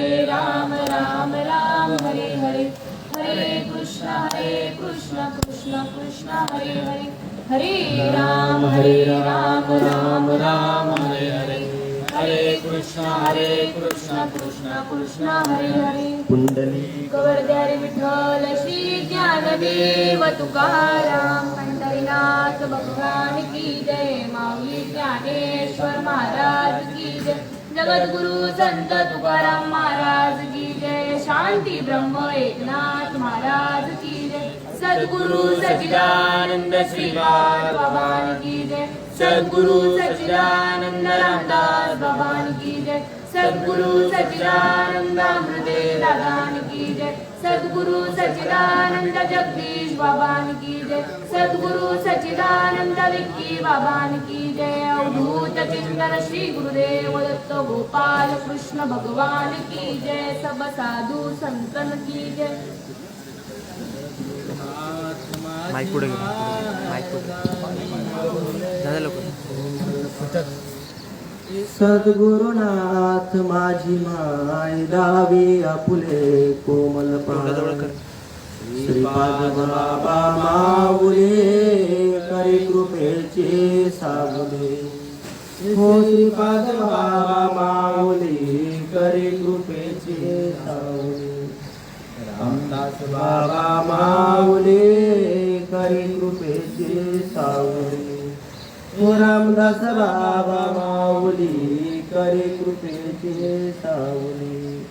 राम राम राम हरे हरे। हरे कृष्ण हरे कृष्ण कृष्ण कृष्ण हरे हरे। हरे राम हरे राम राम राम हरे हरे। हरे कृष्ण हरे कृष्ण कृष्ण कृष्ण हरे हरे। कुंडली। कवरद्यारे विठ्ठल श्री ज्ञानदेव तुकाराम। पंढरीनाथ भगवान की जय। माऊली ज्ञानेश्वर महाराज की जय। जगद्गुरु संत तुकाराम महाराज की जय. शांती ब्रह्म एकनाथ महाराज की जय. सद्गुरु सचिदानंद श्रीपाद भगवान की जय. सद्गुरु सचिदानंद रामदास भगवान की जय. सद्गुरु सचिदानंद अमृते दादान की जय. सद्गुरु सच्चिदानंद जगदीश बाबान की जय। सद्गुरु सच्चिदानंद विक्की बाबान की जय। अवधूत चिंतन श्री गुरुदेव दत्त गोपाल कृष्ण भगवान की जय। सब साधु संतन की जय। माईक पुढे माईक पुढे झालं लवकर. सद्गुरुनाथ माझी माय दावी आपुले कोमल पाय श्रीपाद बाबा माऊले करी कृपेचे सावले हो श्रीपाद बाबा माऊली करी कृपेचे सावले रामदास बाबा माऊले करी कृपेचे सावले रामदास बाबा माऊली करी कृपेचे सावली.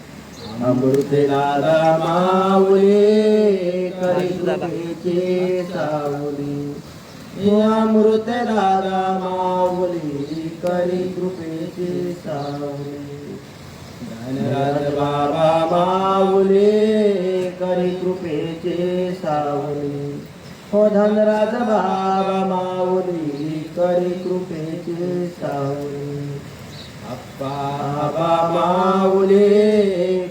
अमृते दादा माऊले करी कृपेचे सावली. हे दादा माऊली करी कृपेचे सावली. धनराज बाबा माऊले करी कृपेचे सावली. हो धनराज बाबा माऊली करी कृपेचे सावली अप्पा बाबा माऊले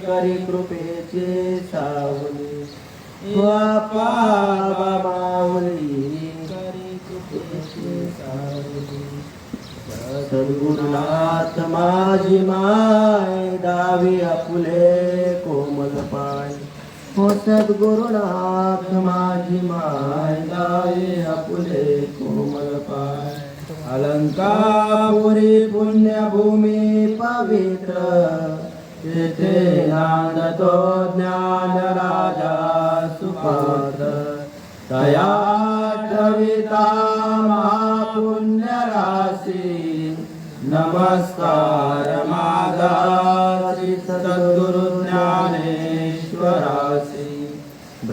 करी कृपेचे सावले हो अप्पा बाबा माऊली करी कृपेचे सावले हो सद्गुरुनाथ माझी माय दावी आपुले कोमल पाय. हो सद्गुरुनाथ माझी माय दावी आपुले कोमल पाय. अलंकापुरी पुण्यभूमी पवित्र तेथे नांदतो ज्ञान राजा सुपात्र. तया कविता महापुण्य राशी नमस्कार माझा श्री सद्गुरु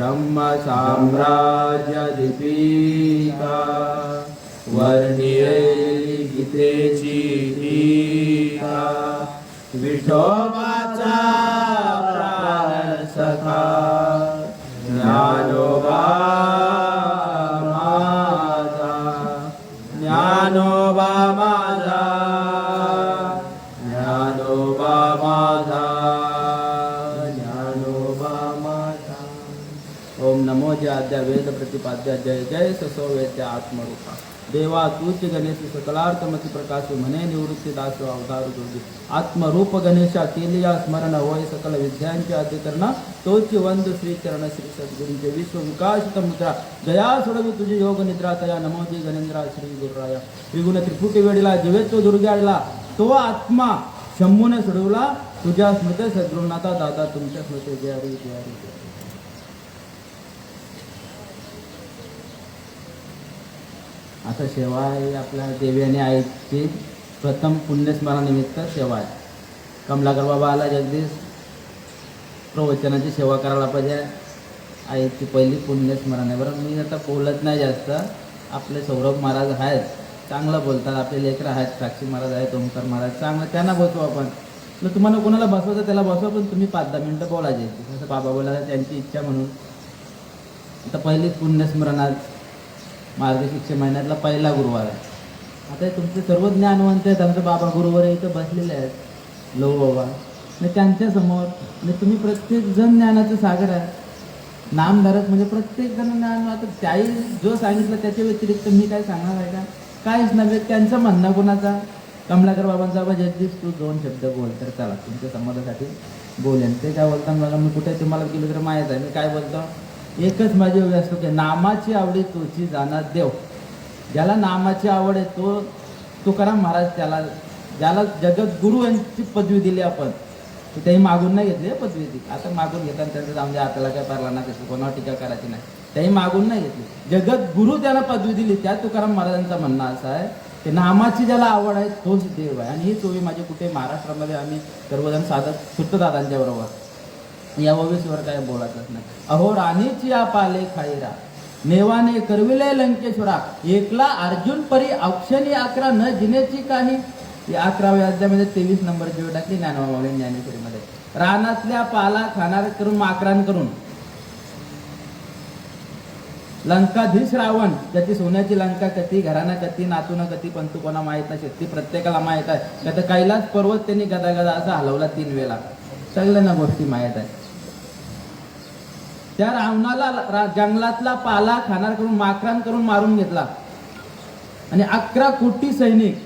ब्रह्म साम्राज्य दीपिका वर्णिये गीतेची टीका वेद प्रतिपाद्य जय जय ससो वेद्य आत्मरूपा। देवा तूच गणेश सकलार्थमती प्रकाश म्हणे निवृत्ती दास अवधार जोगी। आत्मरूप गणेशा केलिया स्मरण होय सकल विद्यांचे अधिकरण। तोच वंद श्री चरण श्री सद्गुरूंचे विश्व विकासित मुद्रा। जया सोडवी तुझी योग निद्रा तया नमोजी गणेंद्रा श्री गुरुराया। त्रिगुण त्रिपुटी वेळीला जिवे दुर्गाडला तो आत्मा शंभूने सोडवला तुझ्या स्मृत सद्गुरुनाथा दादा तुमच्या स्मृते जय हरी जय हरी जय हरी. आता सेवा आहे आपल्या देवी आणि आईची प्रथम पुण्यस्मरणानिमित्त सेवा आहे कमलाकर बाबा आला जगदीश प्रवचनाची सेवा करायला पाहिजे. आईची पहिली पुण्यस्मरण आहे बरं मी आता बोलत नाही जास्त. आपले सौरभ महाराज आहेत. चांगलं बोलतात. आपले लेकरं आहेत. साक्षी महाराज आहेत. ओमकार महाराज. चांगलं त्यांना बसवू आपण. मग तुम्हाला कोणाला बसवायचं त्याला बसवा पण तुम्ही पाच दहा मिनटं बोलायचे. जसं बाबा बोलायला त्यांची इच्छा म्हणून. आता पहिलीच पुण्यस्मरण आज मार्गशीर्ष महिन्यातला पहिला गुरुवार आहे. आता तुमचे सर्व ज्ञानवंत आहेत आमचे बाबा गुरुवार इथं बसलेले आहेत. लो बाबा. आणि त्यांच्यासमोर म्हणजे आणि तुम्ही प्रत्येक जण ज्ञानाचं सागर आहे. नामधारक म्हणजे प्रत्येक जण ज्ञान आता त्याही जो सांगितलं त्याच्या व्यतिरिक्त मी काय सांगणार आहे का? काहीच नव्हे त्यांचं म्हणणं कोणाचा? कमलाकर बाबांचा बाबा जगदीश तू दोन शब्द बोल तर चला तुमच्या समाजासाठी बोलेन. ते काय बोलता मला मी कुठे तुम्हाला केलं तर माहीत आहे. मी काय बोलतो? एकच माझी वेळ असतो की नामाची आवडी तोची जाणार देव. ज्याला नामाची आवड आहे तो तुकाराम महाराज त्याला ज्याला जगद्गुरु यांची पदवी दिली आपण त्याही मागून नाही घेतली पदवी ती. आता मागून घेताना त्यांचं जाऊन दे आपल्याला काय पारला ना त्याची कोणावर टीका करायची नाही. त्याही मागून नाही घेतली. जगद्गुरु त्याला पदवी दिली त्या तुकाराम महाराजांचं म्हणणं असं आहे की नामाची ज्याला आवड आहे तोच देव आहे. आणि ही चोवी माझी कुठे महाराष्ट्रामध्ये आम्ही सर्वजण साधत सुट्टदादांच्या बरोबर. या ओवीसवर काय बोलायचंच नाही. अहो राणीची या पाले खाईरा नेवाने करविले लंकेश्वरा. एकला अर्जुन परी औक्षणी अकरा न जिनेची काही. या अकराव्या अध्यामध्ये तेवीस नंबरची वेळ टाकली ज्ञानोबावली ज्ञानेश्वरीमध्ये. रानातल्या पाला खाणार करून माकरान करून. लंकाधीश रावण ज्याची सोन्याची लंका कती घराना कती नातून कती पंतू कोणा माहीत नाही शेती प्रत्येकाला माहीत आहे. का तर कैलास पर्वत त्यांनी गदागदा गदा असा हलवला तीन वेळा. सगळ्यांना गोष्टी माहीत आहे. त्या रावणाला रा- जंगलातला पाला खाणार करून माकरान करून मारून घेतला. आणि अकरा कोटी सैनिक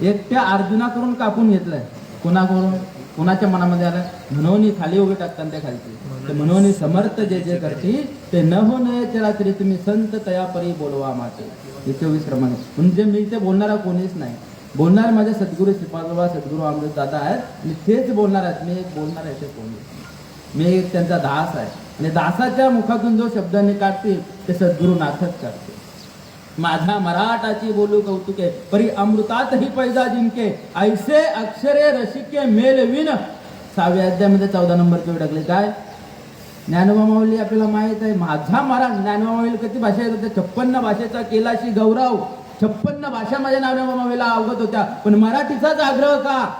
एकट्या अर्जुनाकडून कापून घेतलंय. कुणाकडून? कुणाच्या मनामध्ये आलं? म्हणून खाली उभे टाकतात त्या खालची म्हणून समर्थ जे जे करती ते न हो नये त्याला तरी तुम्ही संत तया परी बोलवा माते. हे चोवीस क्रमांक म्हणजे मी ते बोलणारा कोणीच नाही. बोलणार माझे सद्गुरू श्रीपादोबा सद्गुरू अमृत दादा आहेत. आणि तेच बोलणार आहेत. मी एक बोलणार आहे ते नाही. मी एक त्यांचा दास आहे. आणि दासाच्या मुखातून जो शब्द काढतील ते सद्गुरुनाथच करते. माझा मराठाची बोलू कौतुके परी अमृतात ही पैजा जिंके ऐसे अक्षरे रसिके मेलविन सहाव्या अध्यायामध्ये चौदा नंबर वेळ काय? ज्ञानोबा माऊली आपल्याला माहीत आहे माझा मरा ज्ञानोबा माऊली किती भाषा येत होत्या? छप्पन्न भाषेचा केलाशी गौरव. छप्पन्न भाषा माझ्या ज्ञानोबा माऊलीला अवगत होत्या. पण मराठीचाच आग्रह का?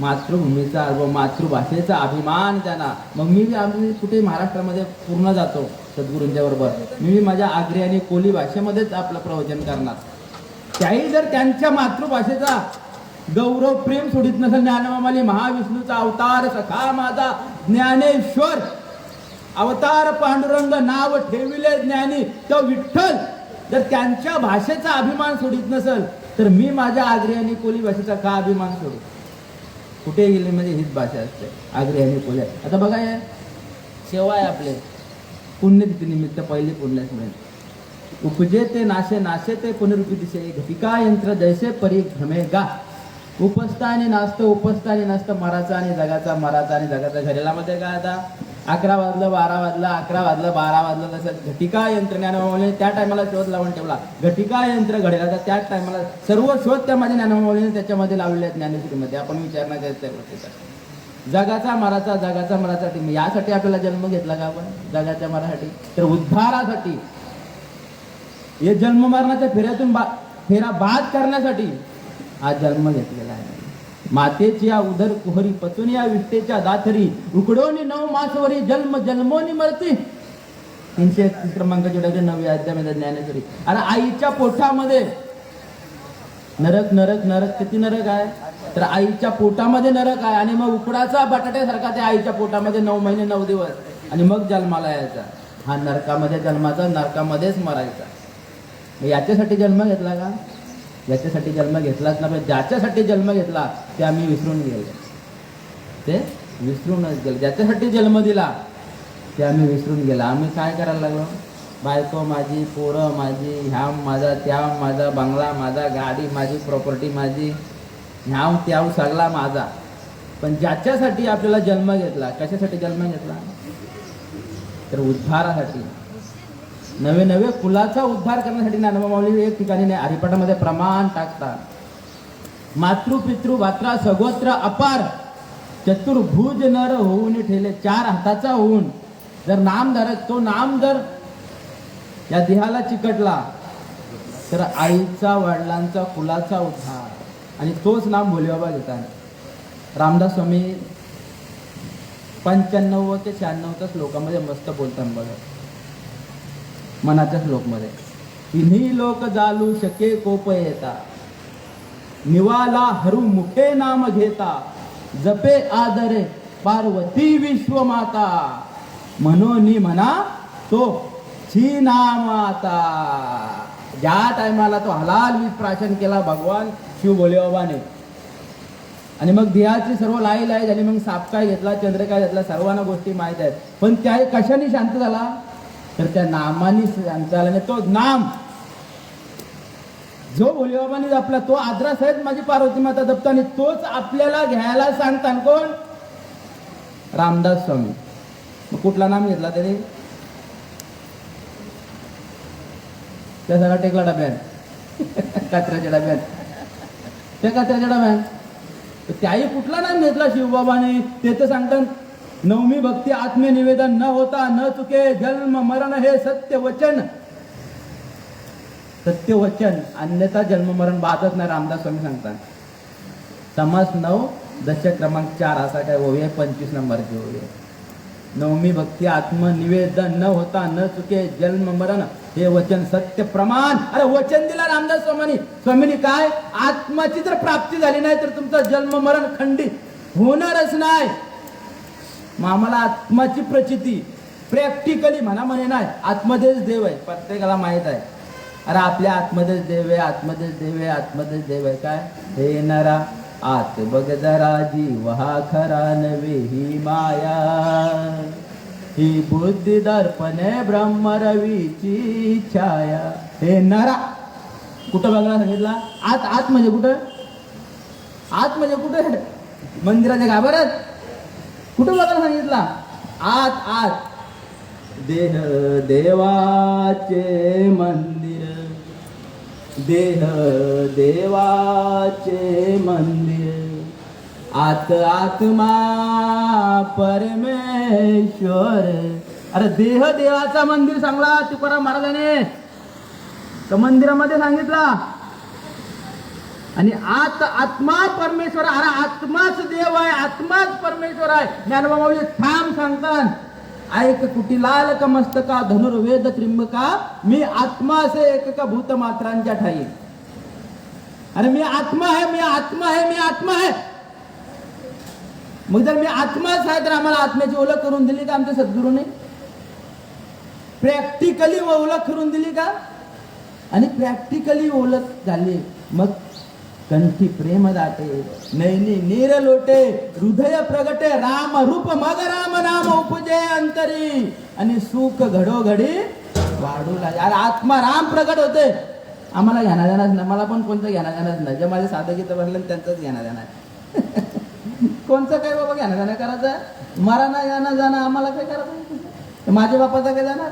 मातृभूमीचा व मातृभाषेचा अभिमान त्यांना मग मी बी आम्ही कुठे महाराष्ट्रामध्ये पूर्ण जातो सद्गुरूंच्या बरोबर मी माझ्या आग्रे आणि कोली भाषेमध्येच आपलं प्रवचन करणार. त्याही जर त्यांच्या मातृभाषेचा गौरव प्रेम सोडित नसेल ज्ञानमामाली महाविष्णूचा अवतार सखा माझा ज्ञानेश्वर. अवतार पांडुरंग नाव ठेविले ज्ञानी तो विठ्ठल. जर त्यांच्या भाषेचा अभिमान सोडित नसेल तर मी माझ्या आग्रे आणि कोली भाषेचा का अभिमान सोडू? कुठे गेले म्हणजे हीच भाषा असते. आग्रे आणि कोल्या आता बघा हे सेवा आहे आपले. पुण्यतिथी निमित्त पहिली पुण्यस्मरण उपजे ते नाशे नाशे ते पुनरुपी दिसे घटिका यंत्र जैसे परी घमे गा. उपस्था आणि नाचतं उपस्था आणि नसतं मराचा आणि जगाचा मराचा आणि जगाचा. घरेलामध्ये काय आता. अकरा वाजलं बारा वाजलं अकरा वाजलं बारा वाजलं तसं घटिका यंत्र त्या टायमाला शोध लावून ठेवला. घटिका यंत्र घडेल आता त्याच टायमाला सर्व शोध त्या माझ्या ज्ञानमावलीने त्याच्यामध्ये लावलेले आहेत ज्ञानेश्वरीमध्ये आपण विचार नाही त्या गोष्टीचा. जगाचा मराचा जगाचा मरासाठी मग यासाठी आपल्याला जन्म घेतला का आपण? जगाच्या मरासाठी. तर उद्धारासाठी. हे जन्म मरणाच्या फेऱ्यातून बा फेरा बाद करण्यासाठी हा जन्म घेतलेला आहे. मातेची या उदर कुहरी पचून या विष्टेच्या दाथरी उकडोनी नऊ मासवरी जन्म जन्मोनी मरती. तीनशे एकतीस क्रमांकाची नवी अध्यामध्ये ज्ञानेश्वरी. आणि आईच्या पोटामध्ये नरक नरक नरक किती नरक आहे? तर आईच्या पोटामध्ये नरक आहे आणि मग उकडाचा बटाट्यासारखा त्या आईच्या पोटामध्ये नऊ महिने नऊ दिवस. आणि मग जन्माला यायचा. हा नरकामध्ये जन्माचा नरकामध्येच मरायचा. याच्यासाठी जन्म घेतला का? याच्यासाठी जन्म घेतलाच ना पण ज्याच्यासाठी जन्म घेतला ते आम्ही विसरून गेलो. ते विसरूनच गेलो. ज्याच्यासाठी जन्म दिला ते आम्ही विसरून गेला. आम्ही काय करायला लागलो? बायको माझी पोरं माझी ह्या माझा त्या माझा बंगला माझा गाडी माझी प्रॉपर्टी माझी ह्याव त्याव सगळा माझा. पण ज्याच्यासाठी आपल्याला जन्म घेतला कशासाठी जन्म घेतला? तर उद्धारासाठी. नवे नवे कुलाचा उद्धार करण्यासाठी ज्ञानोबा माऊली एक ठिकाणी नाही हरिपाठामध्ये प्रमाण टाकतात. मातृ पितृ भात्रा सगोत्र अपार. चतुर्भुज नर होऊन ठेले चार हाताचा होऊन. जर नाम धरत तो नाम जर या देहाला चिकटला तर आईचा वडिलांचा कुलाचा उद्धार. आणि तोच नाम भोलेबाबा घेतात रामदास स्वामी पंच्याण्णव ते शहाण्णवच्या श्लोकामध्ये मस्त बोलतात बघा. मनाच्या श्लोकमध्ये तिन्ही लोक जालू शके कोप येता. निवाला हरू मुखे नाम घेता. जपे आदरे पार्वती विश्वमाता. म्हणून म्हणा तो छी नामाता. ज्या टायमाला तो हलाल प्राशन केला भगवान शिव भोलेबाबाने आणि मग देहाची सर्व लाई लाई झाली मग साप काय घेतला चंद्र काय घेतला सर्वांना गोष्टी माहीत आहेत. पण त्या कशाने शांत झाला? तर त्या नामाने शांत तो नाम जो भोलेबाबाने जपला तो आद्रा सहित माझी पार्वती माता जपताना तोच आपल्याला घ्यायला सांगतान कोण? रामदास स्वामी. मग कुठला नाम घेतला त्याने? त्या सगळा टेकला डब्यात. कचऱ्याच्या डब्यात. त्या कचऱ्याच्या डब्यात. त्याही कुठला नाम घेतला शिवबाबाने? ते तर सांगतात नवमी भक्ती आत्मनिवेदन न होता न चुके जन्म मरण हे सत्य वचन सत्य वचन अन्यथा जन्म मरण बाधत नाही रामदास स्वामी सांगतात. समास नऊ दश क्रमांक चार असा काय ओवी आहे पंचवीस नंबरची ओवी आहे. नवमी भक्ती आत्मनिवेदन न होता न चुके जन्म मरण हे वचन सत्य प्रमाण. अरे वचन दिला रामदास स्वामीनी. स्वामीनी काय? आत्माची जर प्राप्ती झाली नाही तर तुमचं जन्म मरण खंडित होणारच नाही. मग आम्हाला आत्माची प्रचिती प्रॅक्टिकली म्हणा म्हणे नाही आत्मध्येच देव आहे प्रत्येकाला माहीत आहे. अरे आपल्या आत्मध्येच देव आहे आत्मदेश देव आहे आत्मध्येच देव आहे. काय? हे नरा आत बघ जरा जीव हा खरा नवे ही माया. ही बुद्धी दर्पणे ब्रह्मरवीची छाया. हे नरा. कुठं बघायला सांगितला? आत आत म्हणजे कुठं? आत म्हणजे कुठं? मंदिराच्या गाभाऱ्यात. कुठं बघायला सांगितला? आत आत. देह देवाचे मंदिर. देह देवाचे मंदिर. आत आत्मा परमेश्वर. अरे देह देवाचा मंदिर सांगला तुकाराम महाराजाने. तर मंदिरामध्ये सांगितला आणि आत आत्मा परमेश्वर अरे आत्माच देव आहे आत्माच परमेश्वर आहे. ज्ञानोबा माऊली ठाम सांगतात ऐक कुटी लाल का मस्तका धनुर्वेद त्रिंबका मी आत्मा असे एक का भूत मात्रांच्या ठाई. अरे मी आत्मा आहे मी आत्मा आहे मी आत्मा आहे. मग जर मी आत्माच आहे तर आम्हाला आत्म्याची ओळख करून दिली का आमच्या सद्गुरूने? प्रॅक्टिकली ओळख करून दिली का? आणि प्रॅक्टिकली ओळख झाली. मग कंठी प्रेम दाटे नैनी नीर लोटे हृदय प्रगटे राम रूप मग राम नाम उपजे अंतरी आणि सुख घडोघडी वाढू लागले अरे आत्मा राम प्रगट होते आम्हाला घेणार देणार नाही मला पण कोणतं घेणार देणार नाही जे माझे साधं गीतं भरलं त्यांचंच घेणार देणार कोणतं काय बाबा घेणं जाणं करायचं मरा नाही जाणं जाणं आम्हाला काय करायचं माझ्या बापाचं काय जाणार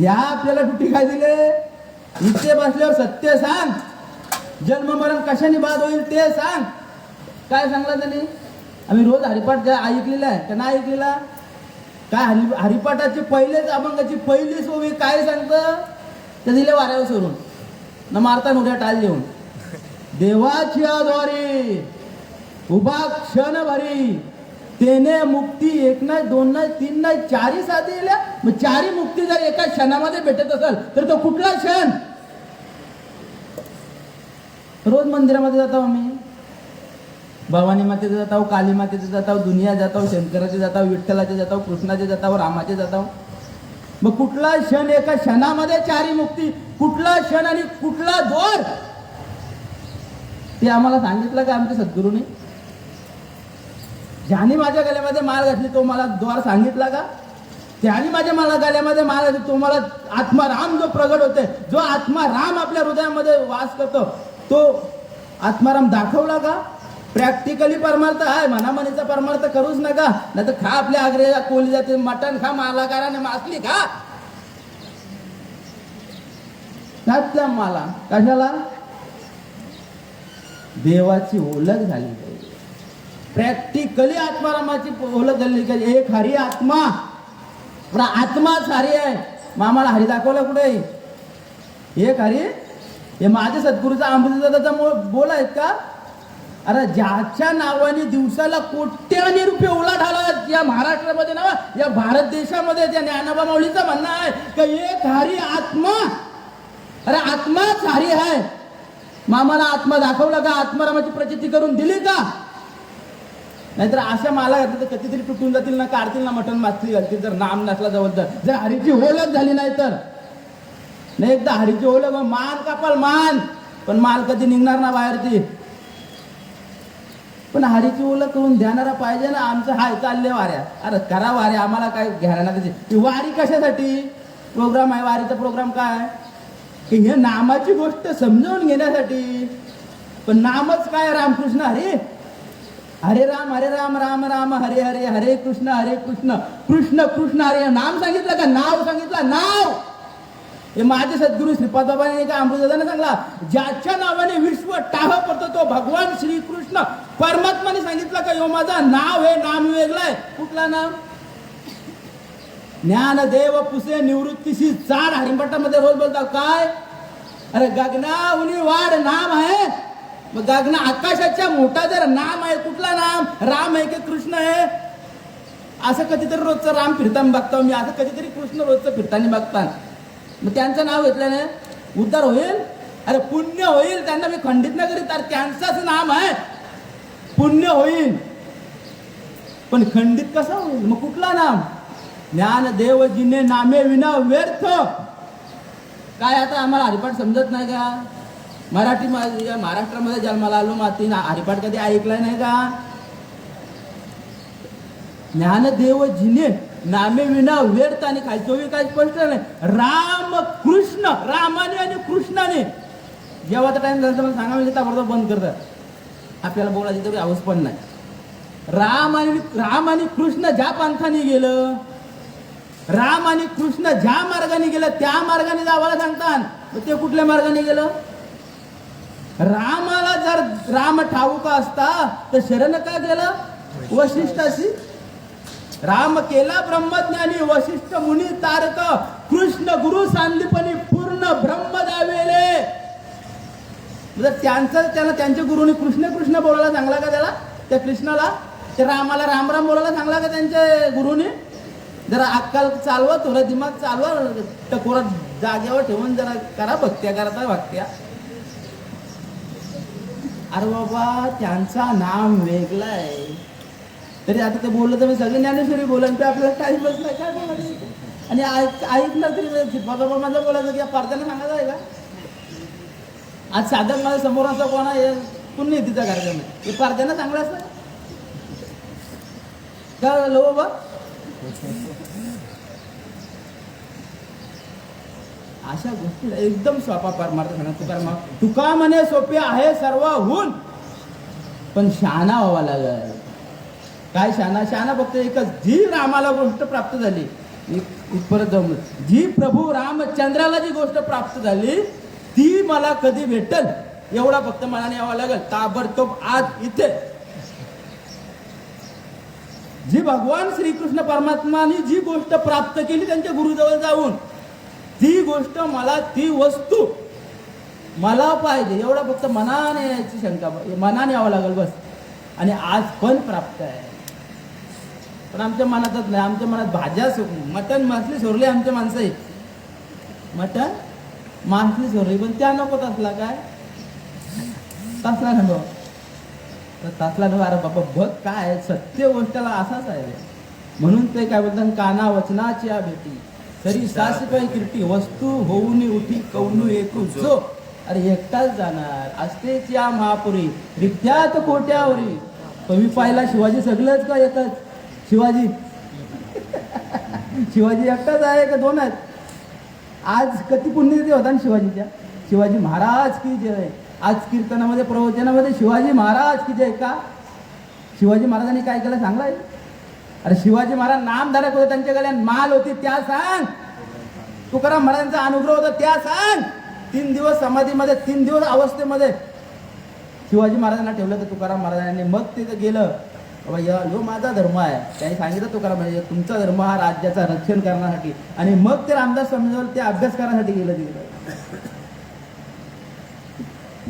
या आपल्याला कुठे काय दिले इथे बसल्यावर सत्य सांग जन्म मरण कशाने बाद होईल ते सांग. काय सांगला त्यांनी? आम्ही रोज हरिपाठ ज्या ऐकलेला आहे का नाही ऐकलेला. काय हरि हरिपाठाची पहिलेच अभंगाची पहिली सोवी काय सांगतं? ते दिले वाऱ्यावर सोडून. न मारता उद्या टाल देऊन. देवाच्या द्वारे उभा क्षण भरी. तेने मुक्ती एक नाही दोन नाही तीन नाही चारी साधी मग चारी मुक्ती जर एका क्षणामध्ये भेटत असेल तर तो कुठला क्षण? रोज मंदिरामध्ये जातो आम्ही. भवानी मातेचे जातो काली मातेचे जातो दुनिया जातो शंकराचे जातो विठ्ठलाचे जातो कृष्णाचे जातो रामाचे जातो. मग कुठला क्षण एका क्षणामध्ये चारी मुक्ती कुठला क्षण आणि कुठला जोर? ते आम्हाला सांगितलं का आमच्या सद्गुरूने? ज्याने माझ्या गळ्यामध्ये माळ घातली तो मला द्वार सांगितला का? त्याने माझ्या मला गळ्यामध्ये माळ घातली तो मला आत्माराम जो प्रगट होते जो आत्माराम आपल्या हृदयामध्ये वास करतो तो आत्माराम दाखवला का? प्रॅक्टिकली परमार्थ आहे. मनामनीचा परमार्थ करूच नका. नाही तर खा आपल्या आग्रे कोली जाते मटण खा माला करा आणि मासली खा. त्यातल्या मला कशाला? देवाची ओळख झाली पाहिजे. प्रॅक्टिकली आत्मारामाची ओळख झाली पाहिजे. एक हरी आत्मा. आत्माच हरी आहे. मामाला हरी दाखवला कुठे? एक हरी हे माझ्या सद्गुरूचा अमृतदादाचा बोल आहेत का? अरे ज्याच्या नावाने दिवसाला कोट्याने रुपये उलाढ या महाराष्ट्रामध्ये ना या भारत देशामध्ये त्या ज्ञानोबा माऊलीचं म्हणणं आहे का एक हरी आत्मा? अरे आत्माच हरी आहे. मामाला आत्मा दाखवला का? आत्मारामाची प्रचिती करून दिली का? नाहीतर अशा माला घातली तर कधीतरी तुटून जातील ना काढतील ना मटण मासली घालतील जर नाम नसला जवळ तर जर हरीची ओळख झाली नाही तर नाही एकदा हरीची ओळख मान कापाल मान. पण माल कधी निघणार ना बाहेर ती पण हाडीची ओलं करून देणारा पाहिजे ना आमचं हाय चालले वाऱ्या. अरे करा वाऱ्या आम्हाला काय घ्यायला त्याची ती वारी कशासाठी? प्रोग्राम आहे वारीचा प्रोग्राम काय? की हे नामाची गोष्ट समजावून घेण्यासाठी. पण नामच काय रामकृष्ण हरे? हरे राम हरे राम राम राम हरे हरे हरे कृष्ण हरे कृष्ण. कृष्ण कृष्ण हरे नाम सांगितलं का? नाव सांगितलं? नाव! हे माझे सद्गुरू श्रीपाद बाबाने का अमृतदाने सांगला ज्याच्या नावाने विश्व टाह पडतो तो भगवान श्रीकृष्ण. परमात्माने सांगितलं का यो माझा नाव हे नाम वेगळंय कुठला नाम? ज्ञानदेव पुसे निवृत्तीशी चाड हरिंबटामध्ये रोज बोलतात काय? अरे गगना उनी वाढ नाम आहे. मग गगना आकाशाच्या मोठा जर नाम आहे कुठला नाम? राम आहे की कृष्ण आहे? असं कधीतरी रोजचं राम फिरताना बघतो मी असं कधीतरी कृष्ण रोजचं फिरताना बघता मग त्यांचं नाव घेतल्याने उद्धार होईल? अरे पुण्य होईल त्यांना मी खंडित नाही करीत. तर त्यांचंच नाम आहे. पुण्य होईल. पण खंडित कसं होईल? मग कुठला नाम? ज्ञान देवजीने नामे विना व्यर्थ. काय आता आम्हाला हरिपाठ समजत नाही का? मराठी महाराष्ट्रामध्ये जन्माला आलो माती हरिपाठ कधी ऐकलाय नाही का? ज्ञानदेव जिने नामे विना व्यर्थ आणि काय चोवी काय स्पष्ट नाही. राम कृष्ण रामाने आणि कृष्णाने. जेव्हा टाइम झाला तर मला सांगा म्हणजे ताबडतोब बंद करतात आपल्याला बोलायची तरी आवाज पण नाही. राम आणि राम आणि कृष्ण ज्या पंथाने गेलं राम आणि कृष्ण ज्या मार्गाने गेलं त्या मार्गाने जावायला सांगतात ते कुठल्या मार्गाने गेलं? रामाला जर राम ठाऊक असता तर शरण का गेलं? वशिष्ठाशी राम केला ब्रह्मज्ञानी वशिष्ठ मुनी तारक कृष्ण गुरु सांदीपणी पूर्ण ब्रह्म दावेले. जर त्यांचं त्याला त्यांच्या गुरुने कृष्ण कृष्ण बोलायला सांगला का त्याला? त्या कृष्णाला? त्या रामाला राम राम बोलायला सांगला का त्यांच्या गुरुने? जरा अक्कल चालवा थोडा दिमाग चालवा टकोरा जागेवर ठेवून जरा करा भक्त्या करता भक्त्या अरे बाबा त्यांचा नाम वेगळा आहे. तरी आता ते बोललं तर मी सगळे ज्ञानेश्वरी बोलन ते आपल्याला टाईमच बस नाही. काय बोलायचं आणि ऐकलं तरी बाबा माझं बोलायचं की या सांगायचं आहे का आज साधन माझ्यासमोर असं कोणा हे पुण्य तिचा कार्यक्रम आहे हे पारत्यानं चांगलं असतं? काय झालं बाबा? अशा गोष्टी एकदम सोपा परमार्थ सांगा तुकार मग तुका म्हणे सोपे आहे सर्वहून. पण शहाणा व्हावा लागेल. काय शाना शाना फक्त एकच. जी रामाला गोष्ट प्राप्त झाली परत जाऊन जी प्रभू रामचंद्राला जी गोष्ट प्राप्त झाली ती मला कधी भेटल? एवढा फक्त मनाने यावं लागेल. ताबडतोब आज इथे. जी भगवान श्रीकृष्ण परमात्माने जी गोष्ट प्राप्त केली त्यांच्या गुरुजवळ जाऊन ती गोष्ट मला ती वस्तू मला पाहिजे. एवढा फक्त मनाने यायची शंका मनाने यावं लागेल बस. आणि आज पण प्राप्त आहे. पण आमच्या मनातच नाही आमच्या मनात भाज्या मटण मासली सोरली आमच्या माणसं आहेत मटण मासली सोरली पण त्या नको तसला काय? तसला नको. तर तसला नको अरे बाबा बघ काय आहे, सत्य गोष्टला असाच आहे. रे. म्हणून ते काय बोलतात काना वचनाची या भेटी. तरी सास काही कीर्ती वस्तू होऊन उठी कौनू एकू जो अरे एकटाच जाणार असतेच या महापुरी रित्यात कोट्यावरी. तुम्ही पाहिला शिवाजी सगळंच का एकच? शिवाजी. शिवाजी एकटाच आहे का दोन आहेत आज कती पुण्यतिथी होता ना शिवाजीच्या? शिवाजी महाराज की जय. आज कीर्तनामध्ये प्रवचनामध्ये शिवाजी महाराज की जय का? शिवाजी महाराजांनी काय केलं सांगलाय? अरे शिवाजी महाराज नामधारक होते त्यांच्याकडे माल होती त्या सांग. तुकाराम महाराजांचा अनुग्रह होता त्या सांग. तीन दिवस समाधीमध्ये तीन दिवस अवस्थेमध्ये शिवाजी महाराजांना ठेवलं तर तुकाराम महाराजांनी. मग तिथं गेलं. बाबा ह्यो माझा धर्म आहे. त्यांनी सांगितलं तुकाराम म्हणजे तुमचा धर्म हा राज्याचा रक्षण करण्यासाठी. आणि मग ते रामदास स्वामीजवळ ते अभ्यास करण्यासाठी गेलं तिकडे.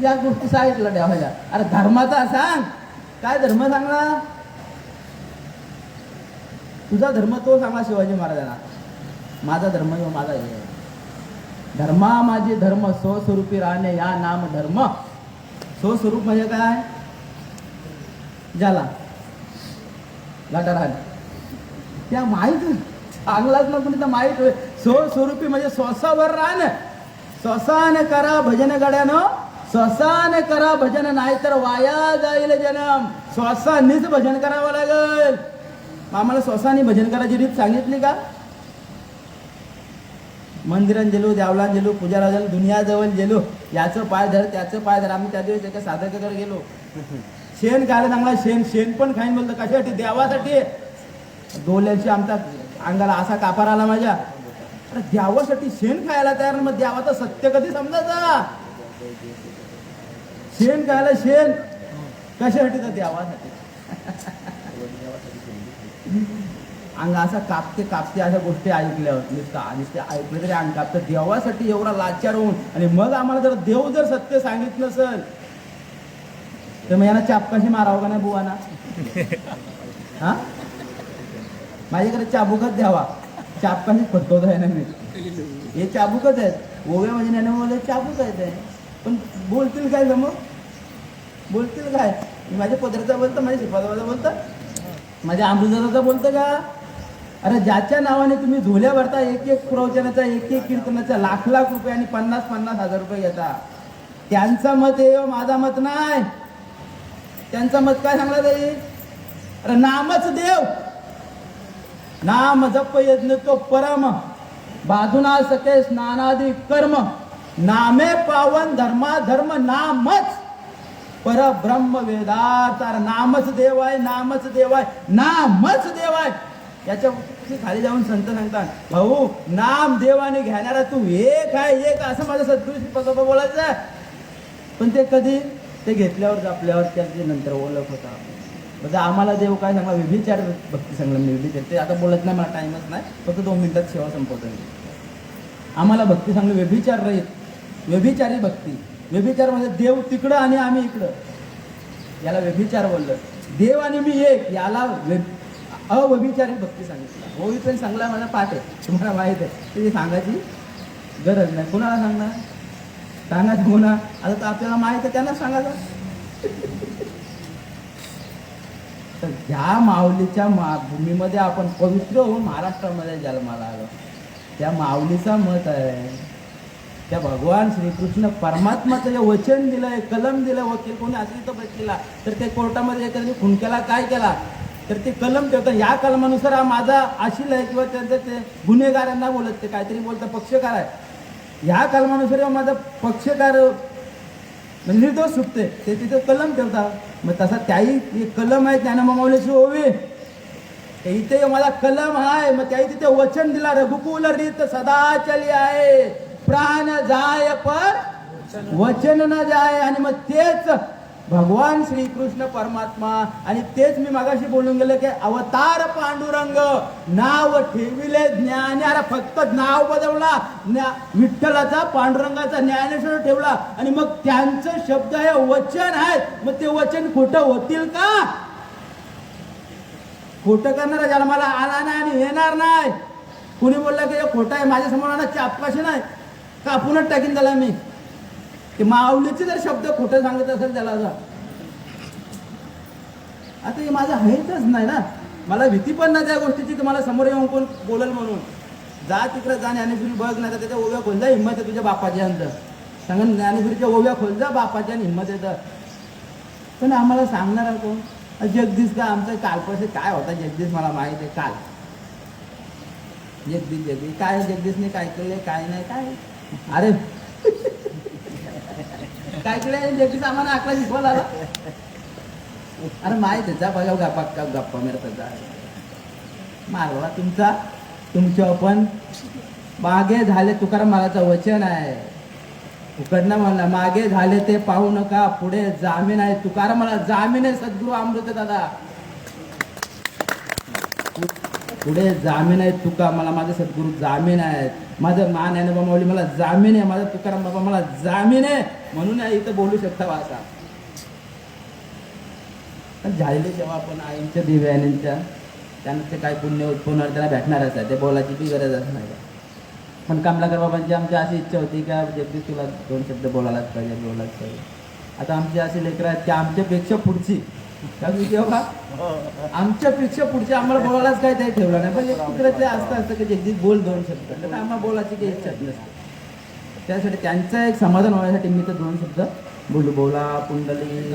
या गोष्टी सांगितलं ठेवायच्या अरे धर्माचा सांग. काय धर्म सांगणार? तुझा धर्म तो सांगा शिवाजी महाराजांना. माझा धर्म ह्यो माझा हे. धर्मा माझे धर्म स्वस्वरूपी राहणे या नाम धर्म. स्वस्वरूप म्हणजे काय? ज्याला गाठा त्या माहीत चांगलाच ना पण माहीत होय स्वस्वरूपी म्हणजे स्वसावर राहणं स्वसान करा भजन गड्यानं. स्वसान करा भजन नाही तर वाया जाईल जनम. स्वसानीच भजन करावं लागेल. आम्हाला श्वासाने भजन करायची रीत सांगितली का? मंदिरात गेलो देवळात गेलो पूजाला गेलो दुनियाजवळ गेलो. याचं पाय धर त्याचं पाय धर. आम्ही त्या दिवस एका साधकाकडे गेलो. शेण खायला चांगला शेण शेण पण खाईन बोलतो कशासाठी? देवासाठी. डोल्याची आमच्या अंगाला असा कापार आला माझ्या. अरे देवासाठी शेण खायला तयार मग देवाचं सत्य कधी समजायचा? शेण खायला शेण. कशासाठी तर देवासाठी? अंग असा कापते कापते अशा गोष्टी ऐकल्या. नुसतं ते ऐकलं तरी अंग कापतं. देवासाठी एवढा लाचार होऊन आणि मग आम्हाला जर देव जर सत्य सांगितलं नसेल तर मग यांना चापकाशी मारावं का नाही बुवाना? हा? माझ्याकडे चाबूकच द्यावा. चापकाशीच फटकवत आहे ना मी हे चाबूकच आहेत. ओव्या म्हणजे नाही मला चाबूक आहेत पण बोलतील काय मग बोलतील काय? माझ्या पदराचा बोलतं माझ्या शिपाचा बोलतं? माझ्या अमृताचा बोलतं का? अरे ज्याच्या नावाने तुम्ही झोल्या भरता एक एक प्रवचनाचा एक एक कीर्तनाचा लाख लाख रुपये आणि पन्नास पन्नास हजार रुपये घेता. त्यांचं मत आहे माझा मत नाही. त्यांचं मत काय सांगला जाईल अरे नामच देव. नाम जप यज्ञ तो परम. बाजूना सके स्नानादी कर्म. नामे पावन धर्मा धर्म नामच. परब्रह्म ब्रह्म अरे नामच देव आहे नामच देव आहे नामच देव आहे. याच्या खाली जाऊन संत सांगतात भाऊ नाम देवाने घेणारा तू एक आहे एक असं माझं सद्गुरू बोलायचं आहे. पण ते कधी ते घेतल्यावर आपल्यावर त्याचे नंतर ओळख होता. म्हणजे आम्हाला देव काय सांगला विभिचार भक्ती सांगला मी विभिचार ते आता बोलत नाही मला टाईमच नाही. फक्त दोन मिनटात सेवा संपवतो आम्हाला भक्ती सांगली व्यभिचार रहित. व्यभिचारी भक्ती. व्यभिचार म्हणजे देव तिकडं आणि आम्ही इकडं. याला व्यभिचार बोललं. देव आणि मी एक याला व्य अव्यभिचारी भक्ती सांगितलं. होई पण सांगला मला पाठ आहे. तुम्हाला माहीत आहे. ती सांगायची गरज नाही. कुणाला सांगणार? कानात गुन्हा आता तर आपल्याला माहीत त्यांना सांगायचं. तर ज्या माऊलीच्या मा भूमीमध्ये आपण पवित्र होऊन महाराष्ट्रामध्ये जन्माला आलो. त्या माऊलीचा मत आहे. त्या भगवान श्रीकृष्ण परमात्माचं जे वचन दिलंय कलम दिलं वकील कोणी असेल तो बसलेला तर ते कोर्टामध्ये एखाद्या खून केला काय केला तर ते कलम ठेवतं या कलमानुसार हा माझा आशील आहे किंवा त्यांचं ते गुन्हेगारांना बोलत ते काहीतरी बोलतं पक्षकार आहे. ह्या कलमानुसार माझा पक्षकार म्हणजे निर्दोष सुटते. ते तिथे कलम ठेवतात मग तसा त्याही कलम आहे त्यानं मामावल्याची ओवी. इथे मला कलम आहे मग त्याही तिथे वचन दिला. रघुकुल रीत सदाचली आहे. प्राण जाय पर वचन न जाय. आणि मग तेच भगवान श्रीकृष्ण परमात्मा. आणि तेच मी मागाशी बोलून गेलो की अवतार पांडुरंग. नाव ठेविले ज्ञानाला. फक्त नाव बदलला. ज्ञा- विठ्ठलाचा पांडुरंगाचा ज्ञानेश्वर ठेवला. आणि मग त्यांचं शब्द हे वचन आहेत मग ते वचन खोटं होतील का? खोटं करणारा ज्याला मला आला नाही आणि येणार नाही. कुणी बोललं की हे खोटं आहे? माझ्यासमोर आणा चापकाशी नाही. कापूनच टाकीन त्याला मी. ते माऊलीचे जर शब्द खोटं सांगत असेल त्याला आता. आता हे माझं आहेतच नाही ना. मला भीती पण नाही त्या गोष्टीची तुम्हाला समोर येऊन कोण बोलल म्हणून. जा तिकडे जा ज्ञानेश्वरी बघ नाही तर त्याच्या ओव्या खोल जा हिंमत आहे तुझ्या बापाच्या अंतर सांगा ज्ञानेश्वरीच्या ओव्या खोल जा बापाच्या आणि हिंमत येतं पण आम्हाला सांगणार कोण? जगदीश का आमचं कालपासून काय होता जगदीश मला माहीत आहे काल. जगदीश जगदीश. काय जगदीशने काय केलंय काय नाही काय? अरे. काय केलंय जगदीश आम्हाला आकला शिकवायला आला अरे माहीत आहे जा बघा गप्पा गप्पा गप्पा मिळतात जा मारवा तुमचा. तुमच्या पण मागे झाले तुकाराम महाराजचं वचन आहे. उकडनं म्हणलं मागे झाले ते पाहू नका पुढे जामीन आहे. तुकाराम मला जामीन आहे सद्गुरू अमृत दादा पुढे जामीन आहे तुका. मला माझे सद्गुरू जामीन आहेत. माझं मान आहे बाबा माऊली मला जामीन आहे. माझा तुकाराम बाबा मला जामीन आहे. म्हणून इथं बोलू शकता बा असा पण झालेले जेव्हा आपण आईंच्या दिव्यानींच्या त्यांना ते काय पुण्य उत्पन्न त्यांना भेटणारच आहे. ते बोलायची बी गरजच नाही. पण कमलाकर बाबांची आमची अशी इच्छा होती का जगदीश तुला दोन शब्द बोलायलाच पाहिजे बोलायलाच पाहिजे. आता आमची अशी लेकरं आहेत की आमच्यापेक्षा पुढची. हो का? की आमच्यापेक्षा पुढच्या आम्हाला बोलायलाच काय ते ठेवलं नाही. पण एक असतं असतं की जगदीश बोल दोन शब्द. तर आम्हाला बोलायची काही इच्छा नसते. त्यासाठी त्यांचं एक समाधान होण्यासाठी मी तर दोन शब्द बोलू बोला पुंडली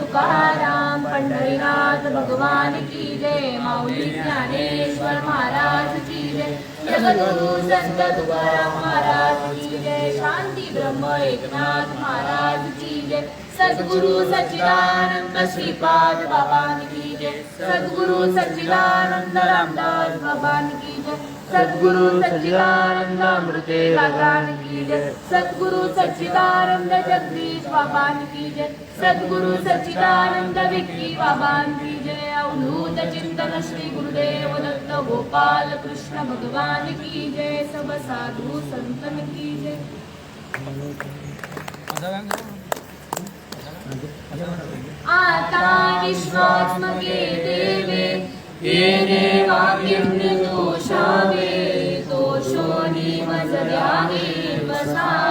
तुकाराम पंढरीनाथ भगवान की जय. माऊली ज्ञानेश्वर महाराज की जय. जगदगुरु संत तुकाराम महाराज की जय. शांती ब्रह्म एकनाथ महाराज की जय. सद्गुरु सच्चिदानंद श्रीपाद बाबान की जय। सद्गुरु सच्चिदानंद रामदास बाबान की जय। सद्गुरु सच्चिदानंद अमृते भगवान की जय। सद्गुरु सच्चिदानंद जगदीश बाबान की जय। सद्गुरु सच्चिदानंद विक्की बाबान की जय। अवधूत चिंतन श्री गुरुदेव दत्त गोपाल कृष्ण भगवान की जय। सब साधु संतन की जय। आता विश्वात्मके देवे येणे वाक्यज्ञ दोषावे दोषो निमज वसाय